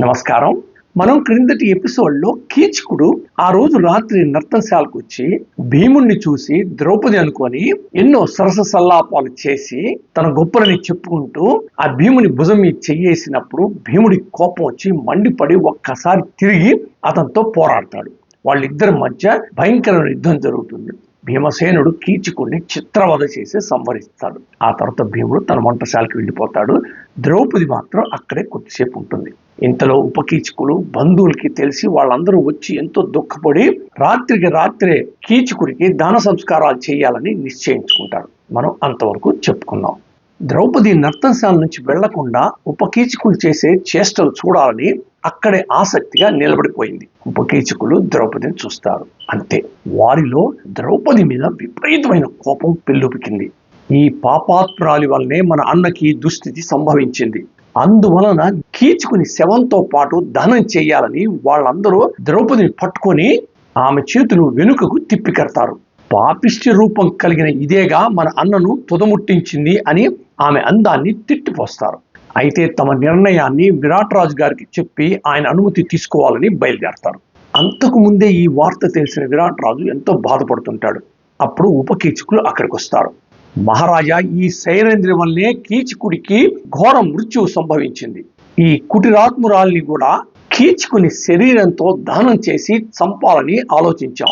నమస్కారం. మనం క్రిందటి ఎపిసోడ్లో కీచకుడు ఆ రోజు రాత్రి నర్తనశాలకు వచ్చి భీముణ్ణి చూసి ద్రౌపది అనుకొని ఎన్నో సరస సల్లాపాలు చేసి తన గొప్పలని చెప్పుకుంటూ ఆ భీముని భుజం మీద చెయ్యేసినప్పుడు భీముడి కోపం వచ్చి మండిపడి ఒక్కసారి తిరిగి అతనితో పోరాడతాడు. వాళ్ళిద్దరి మధ్య భయంకరమైన యుద్ధం జరుగుతుంది. భీమసేనుడు కీచుకుని చిత్రవధ చేసి సంహరిస్తాడు. ఆ తర్వాత భీముడు తన వంటశాలకి వెళ్ళిపోతాడు. ద్రౌపది మాత్రం అక్కడే కొద్దిసేపు ఉంటుంది. ఇంతలో ఉపకీచకులు బంధువులకి తెలిసి వాళ్ళందరూ వచ్చి ఎంతో దుఃఖపడి రాత్రికి రాత్రే కీచకుడికి దాన సంస్కారాలు చేయాలని నిశ్చయించుకుంటారు. మనం అంతవరకు చెప్పుకున్నాం. ద్రౌపది నర్తనశాల నుంచి వెళ్ళకుండా ఉపకీచకులు చేసే చేష్టలు చూడాలని అక్కడే ఆసక్తిగా నిలబడిపోయింది. ఉపకీచకులు ద్రౌపదిని చూస్తారు. అంతే. వారిలో ద్రౌపది మీద విపరీతమైన కోపం పెల్లుపికింది ఈ పాపాత్రాలి వల్లనే మన అన్నకి దుస్థితి సంభవించింది. అందువలన కీచుకుని శవంతో పాటు దహనం చేయాలని వాళ్ళందరూ ద్రౌపదిని పట్టుకొని ఆమె చేతులు వెనుకకు తిప్పికడతారు పాపిష్టి రూపం కలిగిన ఇదేగా మన అన్నను తుదముట్టించింది అని ఆమె అందాన్ని తిట్టిపోస్తారు. అయితే తమ నిర్ణయాన్ని విరాట్ రాజు గారికి చెప్పి ఆయన అనుమతి తీసుకోవాలని బయలుదేరతారు. అంతకు ముందే ఈ వార్త తెలిసిన విరాట్ రాజు ఎంతో బాధపడుతుంటాడు. అప్పుడు ఉపకీచకులు అక్కడికి వస్తారు మహారాజా ఈ శైరేంద్రి వల్లే కీచకుడికి ఘోర మృత్యువు సంభవించింది. ఈ కుటిరాత్మురాల్ని కూడా కీచుకుని శరీరంతో దహనం చేసి చంపాలని ఆలోచించాం.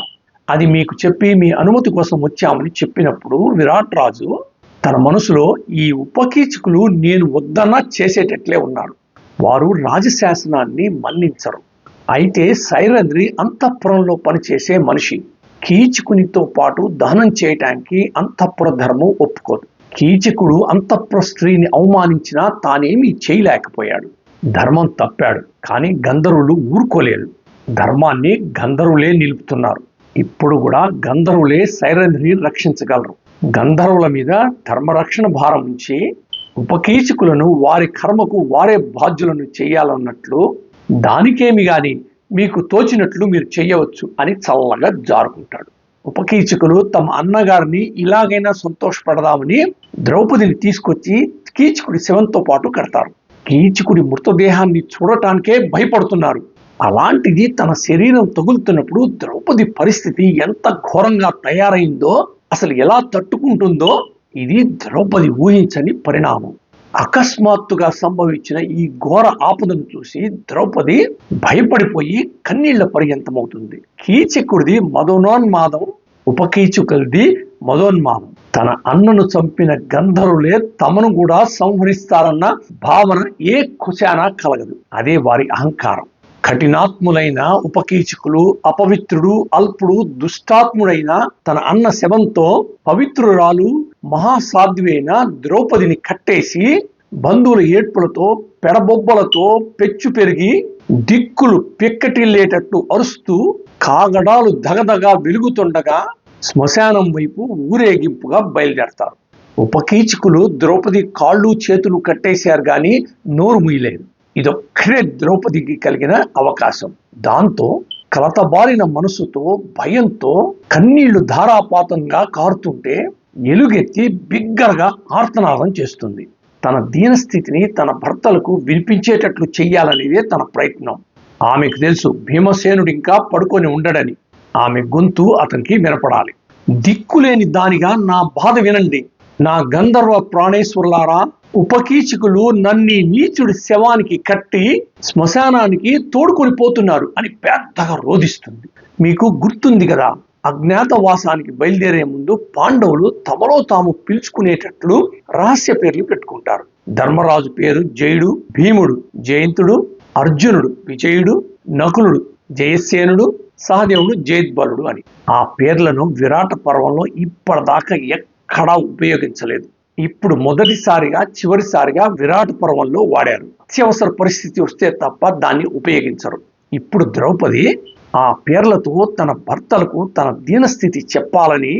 అది మీకు చెప్పి మీ అనుమతి కోసం వచ్చామని చెప్పినప్పుడు విరాట్ రాజు తన మనసులో ఈ ఉపకీచకులు నేను వద్దన్నా చేసేటట్లే ఉన్నారు వారు రాజశాసనాన్ని మన్నించరు. అయితే సైరంద్రి అంతఃపురంలో పనిచేసే మనిషి. కీచకునితో పాటు దహనం చేయటానికి అంతఃపుర ధర్మం ఒప్పుకోదు. కీచకుడు అంతఃపుర స్త్రీని అవమానించినా తానేమీ చేయలేకపోయాడు. ధర్మం తప్పాడు కానీ గంధర్వులు ఊరుకోలేదు ధర్మాన్ని గంధర్వులే నిలుపుతున్నారు. ఇప్పుడు కూడా గంధర్వులే సైరంధ్రిని రక్షించగలరు. గంధర్వుల మీద ధర్మరక్షణ భారం ఉంచి ఉపకీచకులను వారి కర్మకు వారే బాధ్యులను చేయాలన్నట్లు దానికేమి కానీ మీకు తోచినట్లు మీరు చేయవచ్చు అని చల్లగా జారుకుంటాడు. ఉపకీచకులు తమ అన్నగారిని ఇలాగైనా సంతోషపడదామని ద్రౌపదిని తీసుకొచ్చి కీచకుడి శవంతో పాటు కడతారు. కీచకుడి మృతదేహాన్ని చూడటానికే భయపడుతున్నారు. అలాంటిది తన శరీరం తగులుతున్నప్పుడు ద్రౌపది పరిస్థితి ఎంత ఘోరంగా తయారైందో అసలు ఎలా తట్టుకుంటుందో ఇది ద్రౌపది ఊహించని పరిణామం. అకస్మాత్తుగా సంభవించిన ఈ ఘోర ఆపదను చూసి ద్రౌపది భయపడిపోయి కన్నీళ్ళ పర్యంతమవుతుంది. కీచకుడిది మదోనోన్మాదం ఉపకీచుకలది మదోన్మాదం. తన అన్నను చంపిన గంధర్వులే తమను కూడా సంహరిస్తారన్న భావన ఏ కుశానా కలగదు. అదే వారి అహంకారం. కఠినాత్ములైన ఉపకీచకులు అపవిత్రుడు అల్పుడు దుష్టాత్ముడైన తన అన్న శవంతో పవిత్రురాలు మహాసాధ్వైన ద్రౌపదిని కట్టేసి బంధువుల ఏడ్పులతో పెడబొబ్బలతో పెచ్చు పెరిగి దిక్కులు పిక్కటిల్లేటట్టు అరుస్తూ కాగడాలు దగదగా వెలుగుతుండగా శ్మశానం వైపు ఊరేగింపుగా బయలుదేరతారు. ఉపకీచకులు ద్రౌపది కాళ్ళు చేతులు కట్టేశారు గాని నోరు ముయ్యలేదు ఇదొక్కడే ద్రౌపదికి కలిగిన అవకాశం. దాంతో కలతబారిన మనసుతో భయంతో కన్నీళ్ళు ధారాపాతంగా కారుతుంటే ఎలుగెత్తి బిగ్గరగా ఆర్తనాదం చేస్తుంది. తన దీనస్థితిని తన భర్తలకు వినిపించేటట్లు చెయ్యాలనేదే తన ప్రయత్నం. ఆమెకు తెలుసు భీమసేనుడు ఇంకా పడుకొని ఉండడని. ఆమె గొంతు అతనికి వినపడాలి. దిక్కులేని దానిగా నా బాధ వినండి. నా గంధర్వ ప్రాణేశ్వరులారా ఉపకీచకులు నన్ని నీచుడి శవానికి కట్టి శ్మశానానికి తోడుకొని పోతున్నారు అని పెద్దగా రోధిస్తుంది. మీకు గుర్తుంది కదా అజ్ఞాతవాసానికి బయలుదేరే ముందు పాండవులు తమలో తాము పిలుచుకునేటట్లు రహస్య పేర్లు పెట్టుకుంటారు. ధర్మరాజు పేరు జయుడు భీముడు జయంతుడు అర్జునుడు విజయుడు నకులుడు జయసేనుడు సహదేవుడు జయద్బలుడు అని. ఆ పేర్లను విరాట పర్వంలో ఇప్పటిదాకా ఎక్కడా ఉపయోగించలేదు. ఇప్పుడు మొదటిసారిగా చివరిసారిగా విరాట్ పర్వంలో వాడారు. అత్యవసర పరిస్థితి వస్తే తప్ప దాన్ని ఉపయోగించరు. ఇప్పుడు ద్రౌపది ఆ పేర్లతో తన భర్తలకు తన దీనస్థితి చెప్పాలని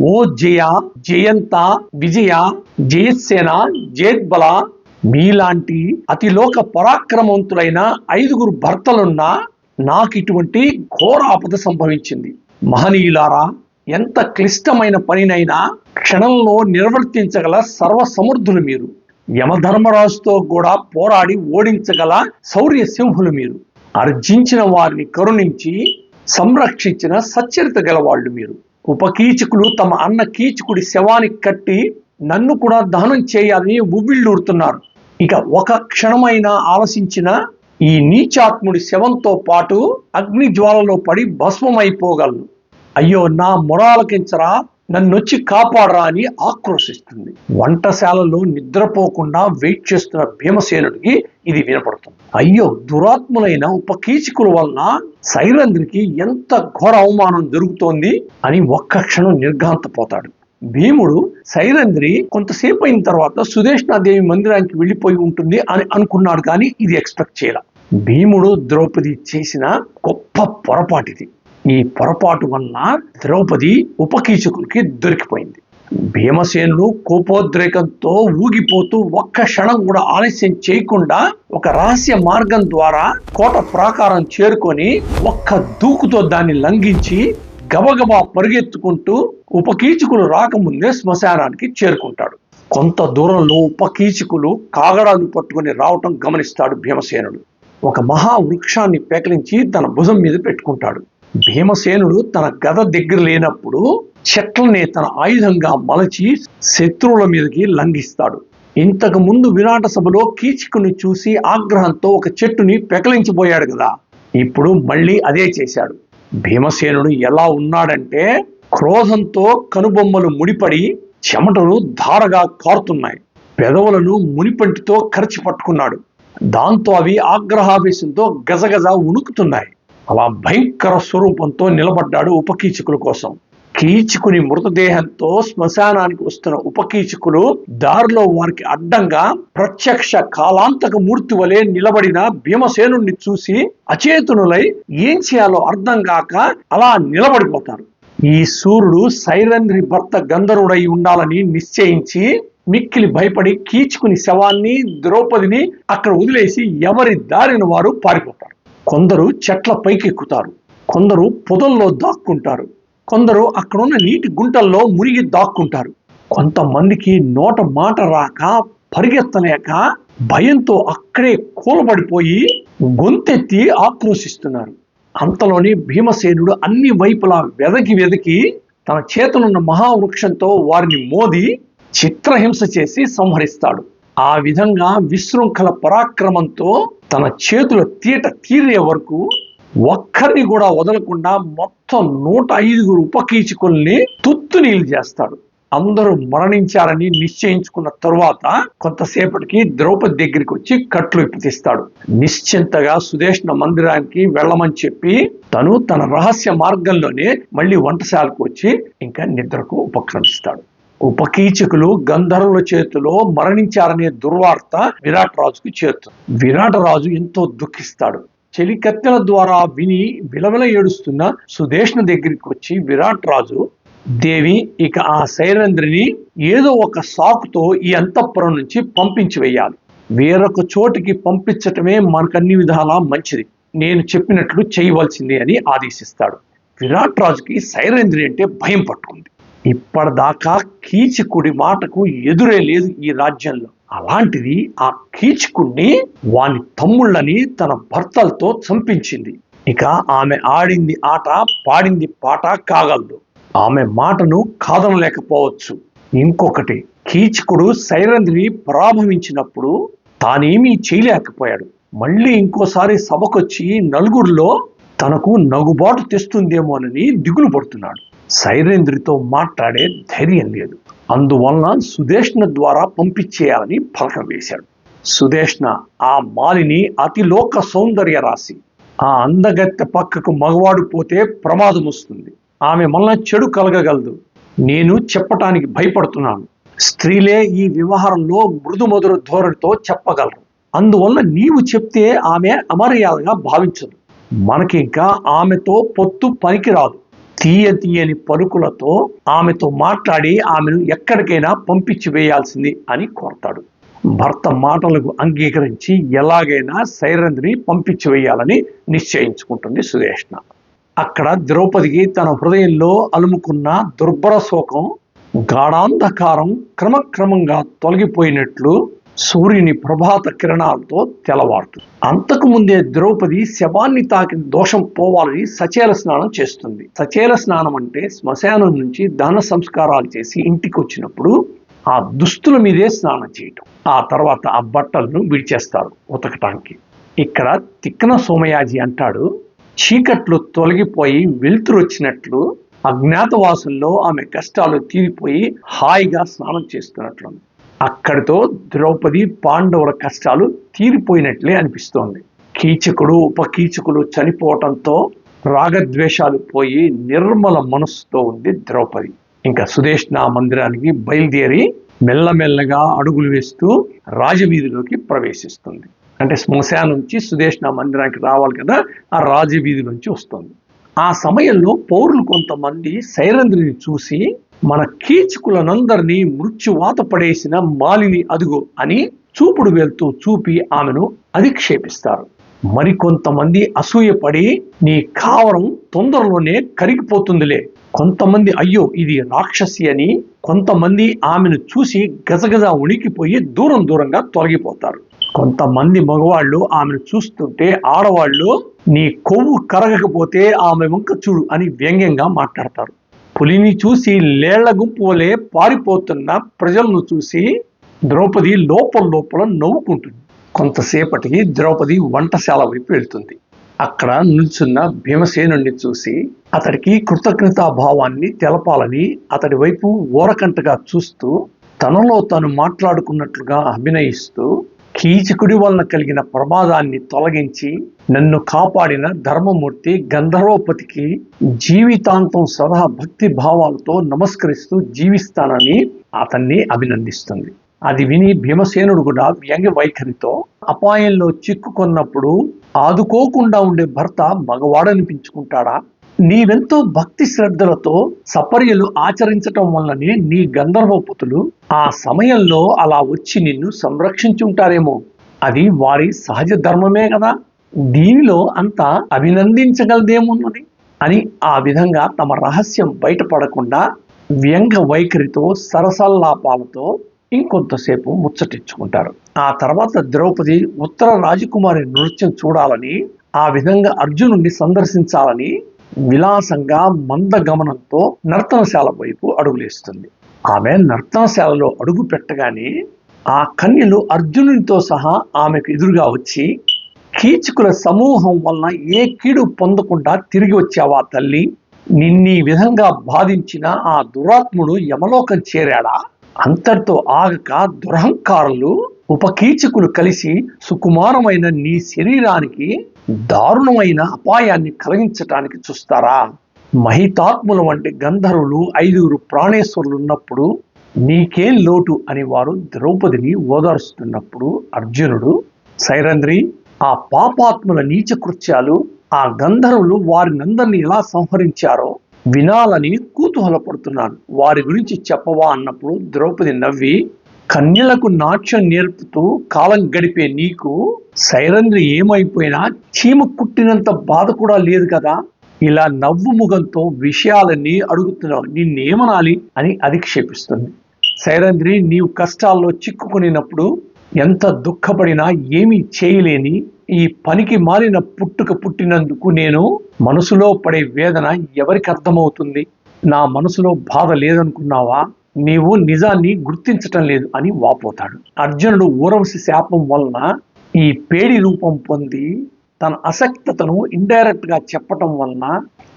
ఓ జయ జయంత విజయ జయసేన జయద్బల మీలాంటి అతిలోక పరాక్రమవంతులైన ఐదుగురు భర్తలున్నా నాకు ఇటువంటి ఘోర ఆపద సంభవించింది. మహనీయులారా ఎంత క్లిష్టమైన పనినైనా క్షణంలో నిర్వర్తించగల సర్వసమర్థులు మీరు. యమధర్మరాజుతో కూడా పోరాడి ఓడించగల శౌర్య సింహులు మీరు. అర్జించిన వారిని కరుణించి సంరక్షించిన సచ్చరిత గలవాళ్ళు మీరు. ఉపకీచకులు తమ అన్న కీచకుడి శవానికి కట్టి నన్ను కూడా దహనం చేయాలని ఉవ్విళ్ళూరుతున్నారు. ఇక ఒక క్షణమైన ఆలసించిన ఈ నీచాత్ముడి శవంతో పాటు అగ్ని జ్వాలలో పడి భస్మమైపోగలను. అయ్యో నా మొరాలకించరా నన్నొచ్చి కాపాడరా అని ఆక్రోశిస్తుంది. వంటశాలలో నిద్రపోకుండా వెయిట్ చేస్తున్న భీమసేనుడికి ఇది వినపడుతుంది. అయ్యో దురాత్ములైన ఉపకీచకుల వలన సైరంధ్రికి ఎంత ఘోర అవమానం జరుగుతోంది అని ఒక్క క్షణం నిర్ఘాంతపోతాడు. భీముడు సైరంధ్రి కొంతసేపు అయిన తర్వాత సుదేష్ణాదేవి మందిరానికి వెళ్ళిపోయి ఉంటుంది అని అనుకున్నాడు కానీ ఇది ఎక్స్పెక్ట్ చేయాల. భీముడు ద్రౌపది చేసిన గొప్ప పొరపాటిది. ఈ పొరపాటు వలన ద్రౌపది ఉపకీచకులకి దొరికిపోయింది. భీమసేనుడు కోపోద్రేకంతో ఊగిపోతూ ఒక్క క్షణం కూడా ఆలస్యం చేయకుండా ఒక రహస్య మార్గం ద్వారా కోట ప్రాకారం చేరుకొని ఒక్క దూకుతో దాన్ని లంఘించి గబగబా పరిగెత్తుకుంటూ ఉపకీచకులు రాకముందే శ్మశానానికి చేరుకుంటాడు. కొంత దూరంలో ఉపకీచకులు కాగడాలు పట్టుకొని రావటం గమనిస్తాడు భీమసేనుడు. ఒక మహా వృక్షాన్ని పేకలించి తన భుజం మీద పెట్టుకుంటాడు. భీమసేనుడు తన గద దగ్గర లేనప్పుడు చెట్లని తన ఆయుధంగా మలచి శత్రువుల మీదకి లంఘిస్తాడు. ఇంతకు ముందు విరాట సభలో కీచకుని చూసి ఆగ్రహంతో ఒక చెట్టుని పెకలించిపోయాడు కదా. ఇప్పుడు మళ్ళీ అదే చేశాడు. భీమసేనుడు ఎలా ఉన్నాడంటే క్రోధంతో కనుబొమ్మలు ముడిపడి చెమటలు ధారగా కారుతున్నాయి. పెదవులను మునిపంటితో కరిచి పట్టుకున్నాడు దాంతో అవి ఆగ్రహావేశంతో గజగజ ఉణుకుతున్నాయి అలా భయంకర స్వరూపంతో నిలబడ్డాడు ఉపకీచకుల కోసం. కీచుకుని మృతదేహంతో శ్మశానానికి వస్తున్న ఉపకీచకులు దారిలో వారికి అడ్డంగా ప్రత్యక్ష కాలాంతక మూర్తి వలె నిలబడిన భీమసేనుణ్ణి చూసి అచేతనులై ఏం చేయాలో అర్థం కాక అలా నిలబడిపోతారు. ఈ సూర్యుడు సైరంధ్రి భర్త గంధర్వుడై ఉండాలని నిశ్చయించి మిక్కిలి భయపడి కీచుకుని శవాన్ని ద్రౌపదిని అక్కడ వదిలేసి ఎవరి దారిన వారు పారిపోతారు. కొందరు చెట్ల పైకెక్కుతారు కొందరు పొదల్లో దాక్కుంటారు. కొందరు అక్కడున్న నీటి గుంటల్లో మునిగి దాక్కుంటారు. కొంతమందికి నోట మాట రాక పరిగెత్తలేక భయంతో అక్కడే కూలబడిపోయి గొంతెత్తి ఆక్రోశిస్తున్నారు. అంతలోని భీమసేనుడు అన్ని వైపులా వెదకి వెదకి తన చేతులున్న మహావృక్షంతో వారిని మోది చిత్రహింస చేసి సంహరిస్తాడు. ఆ విధంగా విశృంఖల పరాక్రమంతో తన చేతుల తీట తీరే వరకు ఒక్కరిని కూడా వదలకుండా మొత్తం నూట ఐదుగురు ఉపకీచుకుల్ని తుత్తు నీళ్ళు చేస్తాడు. అందరూ మరణించారని నిశ్చయించుకున్న తరువాత కొంతసేపటికి ద్రౌపది దగ్గరికి వచ్చి కట్లు ఇప్పిస్తాడు నిశ్చింతగా సుదేష్ణ మందిరానికి వెళ్ళమని చెప్పి తను తన రహస్య మార్గంలోనే మళ్ళీ వంటశాలకు వచ్చి ఇంకా నిద్రకు ఉపక్రమిస్తాడు. ఉపకీచకులు గంధర్వుల చేతిలో మరణించారనే దుర్వార్త విరాట్ రాజుకు చేరుతుంది విరాట్ రాజు ఎంతో దుఃఖిస్తాడు. చెలికత్తెల ద్వారా విని విలవిల ఏడుస్తున్న సుదేష్ణ దగ్గరికి వచ్చి విరాట్ రాజు దేవి ఇక ఆ శైలేంద్రిని ఏదో ఒక సాకుతో ఈ అంతఃపురం నుంచి పంపించి వేయాలి వేరొక చోటికి పంపించటమే మనకన్ని విధాలా మంచిది. నేను చెప్పినట్లు చేయవలసిందే అని ఆదేశిస్తాడు. విరాట్ రాజుకి శైలేంద్రి అంటే భయం పట్టుకుంది. ఇప్పటిదాకా కీచకుడి మాటకు ఎదురే లేదు ఈ రాజ్యంలో. అలాంటిది ఆ కీచకుణ్ణి వాని తమ్ముళ్ళని తన భర్తలతో చంపించింది. ఇక ఆమె ఆడింది ఆట పాడింది పాట కాగలదు. ఆమె మాటను కాదనలేకపోవచ్చు. ఇంకొకటి కీచకుడు సైరంధ్రిని పరాభవించినప్పుడు తానేమీ చేయలేకపోయాడు. మళ్ళీ ఇంకోసారి సభకొచ్చి నలుగురిలో తనకు నగుబాటు తెస్తుందేమోనని దిగులు పడుతున్నాడు సైరేంద్రితో మాట్లాడే ధైర్యం లేదు. అందువలన సుదేష్ణ ద్వారా పంపించేయాలని ఫలకం వేశాడు. సుదేష్ణ ఆ మాలిని అతిలోక సౌందర్య రాశి. ఆ అందగత్తె పక్కకు మగవాడు పోతే ప్రమాదం వస్తుంది. ఆమె వలన చెడు కలగగలదు. నేను చెప్పటానికి భయపడుతున్నాను. స్త్రీలే ఈ వ్యవహారంలో మృదుమధుర ధోరణితో చెప్పగలరు. అందువల్ల నీవు చెప్తే ఆమె అమర్యాదగా భావించదు. మనకి ఇంకా ఆమెతో పొత్తు పనికిరాదు. తీయ తీయని పలుకులతో ఆమెతో మాట్లాడి ఆమెను ఎక్కడికైనా పంపించి వేయాల్సింది అని కోరతాడు. భర్త మాటలకు అంగీకరించి ఎలాగైనా సైరంధ్రిని పంపించి వేయాలని నిశ్చయించుకుంటుంది సుదేష్ణ అక్కడ ద్రౌపదికి తన హృదయంలో అలుముకున్న దుర్భర శోకం గాఢాంధకారం క్రమక్రమంగా తొలగిపోయినట్లు సూర్యుని ప్రభాత కిరణాలతో తెలవారుతుంది అంతకు ముందే ద్రౌపది శవాన్ని తాకిన దోషం పోవాలని సచేల స్నానం చేస్తుంది. సచేల స్నానం అంటే శ్మశానం నుంచి దహన సంస్కారాలు చేసి ఇంటికి వచ్చినప్పుడు ఆ దుస్తుల మీదే స్నానం చేయటం. ఆ తర్వాత ఆ బట్టలను విడిచేస్తారు ఉతకటానికి. ఇక్కడ తిక్కన సోమయాజి అంటాడు చీకట్లు తొలగిపోయి వెలుతురు వచ్చినట్లు అజ్ఞాతవాసుల్లో ఆమె కష్టాలు తీరిపోయి హాయిగా స్నానం చేస్తున్నట్లు అక్కడితో ద్రౌపది పాండవుల కష్టాలు తీరిపోయినట్లే అనిపిస్తోంది. కీచకుడు ఉపకీచకుడు చనిపోవటంతో రాగద్వేషాలు పోయి నిర్మల మనస్సుతో ఉంది ద్రౌపది. ఇంకా సుదేష్ణ మందిరానికి బయలుదేరి మెల్లమెల్లగా అడుగులు వేస్తూ రాజవీధిలోకి ప్రవేశిస్తుంది. అంటే శ్మశానం నుంచి సుదేష్ణ మందిరానికి రావాలి కదా ఆ రాజవీధి నుంచి వస్తుంది. ఆ సమయంలో పౌరులు కొంతమంది సైరంధ్రిని చూసి మన కీచకులనందరినీ మృత్యువాత పడేసిన మాలిని అదుగు అని చూపుడు వేలుతో చూపి ఆమెను అధిక్షేపిస్తారు. మరికొంతమంది అసూయపడి నీ కావరం తొందరలోనే కరిగిపోతుందిలే. కొంతమంది అయ్యో ఇది రాక్షసి అని కొంతమంది ఆమెను చూసి గజగజ ఉనికిపోయి దూరం దూరంగా తొలగిపోతారు. కొంతమంది మగవాళ్ళు ఆమెను చూస్తుంటే ఆడవాళ్ళు నీ కొవ్వు కరగకపోతే ఆమె వంక చూడు అని వ్యంగ్యంగా మాట్లాడతారు. పులిని చూసి లేళ్ళ గుంపు వలె పారిపోతున్న ప్రజలను చూసి ద్రౌపది లోపల లోపల నవ్వుకుంటుంది. కొంతసేపటికి ద్రౌపది వంటశాల వైపు వెళ్తుంది. అక్కడ నిల్చున్న భీమసేనుణ్ణి చూసి అతడికి కృతజ్ఞతా భావాన్ని తెలపాలని అతడి వైపు ఓరకంటగా చూస్తూ తనలో తాను మాట్లాడుకున్నట్లుగా అభినయిస్తూ కీచకుడి వలన కలిగిన ప్రమాదాన్ని తొలగించి నన్ను కాపాడిన ధర్మమూర్తి గంధర్వపతికి జీవితాంతం సదా భక్తి భావాలతో నమస్కరిస్తూ జీవిస్తానని అతన్ని అభినందిస్తుంది. అది విని భీమసేనుడు కూడా వ్యంగ్య వైఖరితో అపాయంలో చిక్కుకున్నప్పుడు ఆదుకోకుండా ఉండే భర్త మగవాడనిపించుకుంటాడా? నీవెంతో భక్తి శ్రద్ధలతో సపర్యలు ఆచరించటం వల్లనే నీ గంధర్వపుతులు ఆ సమయంలో అలా వచ్చి నిన్ను సంరక్షించుంటారేమో. అది వారి సహజ ధర్మమే కదా. దీనిలో అంత అభినందించగలదేమున్నది? అని ఆ విధంగా తమ రహస్యం బయటపడకుండా వ్యంగ వైఖరితో సరసల్లాపాలతో ఇంకొంతసేపు ముచ్చటించుకుంటారు. ఆ తర్వాత ద్రౌపది ఉత్తర రాజకుమారి నృత్యం చూడాలని ఆ విధంగా అర్జునుడిని సందర్శించాలని విలాసంగా మందగమనంతో నర్తనశాల వైపు అడుగులేస్తుంది. ఆమె నర్తనశాలలో అడుగు పెట్టగానే ఆ కన్యలు అర్జునునితో సహా ఆమెకు ఎదురుగా వచ్చి కీచకుల సమూహం వలన ఏ కీడు పొందకుండా తిరిగి వచ్చావా తల్లి? నిన్నీ విధంగా బాధించిన ఆ దురాత్ముడు యమలోకం చేరాడా? అంతటితో ఆగక దురహంకారులు ఉపకీచకులు కలిసి సుకుమారమైన నీ శరీరానికి దారుణమైన అపాయాన్ని కలిగించటానికి చూస్తారా? మహితాత్ముల వంటి గంధర్వులు ఐదుగురు ప్రాణేశ్వరులు ఉన్నప్పుడు నీకేం లోటు అని వారు ద్రౌపదిని ఓదారుస్తున్నప్పుడు అర్జునుడు సైరంధ్రి ఆ పాపాత్ముల నీచ కృత్యాలు ఆ గంధర్వులు వారినందరినీ ఎలా సంహరించారో వినాలని కుతూహలపడుతున్నాను. వారి గురించి చెప్పవా? అన్నప్పుడు ద్రౌపది నవ్వి కన్యలకు నాట్యం నేర్పుతూ కాలం గడిపే నీకు సైరంధ్రి ఏమైపోయినా చీమ కుట్టినంత బాధ కూడా లేదు కదా? ఇలా నవ్వు ముఖంతో విషయాలన్నీ అడుగుతున్నావు. నిన్నేమనాలి అని అధిక్షేపిస్తుంది సైరంధ్రి నీవు కష్టాల్లో చిక్కుకునినప్పుడు ఎంత దుఃఖపడినా ఏమీ చేయలేని ఈ పనికి మారిన పుట్టుక పుట్టినందుకు నేను మనసులో పడే వేదన ఎవరికి అర్థమవుతుంది? నా మనసులో బాధ లేదనుకున్నావా? నీవు నిజాన్ని గుర్తించటం లేదు అని వాపోతాడు. అర్జునుడు ఊరవశి శాపం వలన ఈ పేడి రూపం పొంది తన అసక్తతను ఇండైరెక్ట్గా చెప్పటం వలన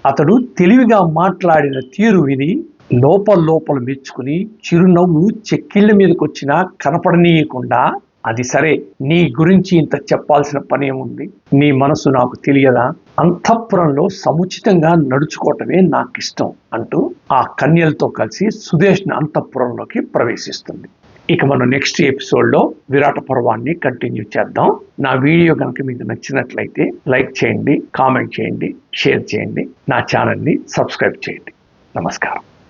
అతడు తెలివిగా మాట్లాడిన తీరు విని లోపల లోపల మెచ్చుకుని చిరునవ్వు చెక్కిళ్ళ మీదకి వచ్చినా కనపడనీయకుండా అది సరే నీ గురించి ఇంత చెప్పాల్సిన పని ఏముంది? నీ మనసు నాకు తెలియదా? అంతఃపురంలో సముచితంగా నడుచుకోవటమే నాకు ఇష్టం అంటూ ఆ కన్యలతో కలిసి సుదేష్ని అంతఃపురంలోకి ప్రవేశిస్తుంది. ఇక మనం నెక్స్ట్ ఎపిసోడ్లో విరాట పర్వాన్ని కంటిన్యూ చేద్దాం. నా వీడియో కనుక మీకు నచ్చినట్లయితే లైక్ చేయండి కామెంట్ చేయండి షేర్ చేయండి నా ఛానల్ని సబ్స్క్రైబ్ చేయండి. నమస్కారం.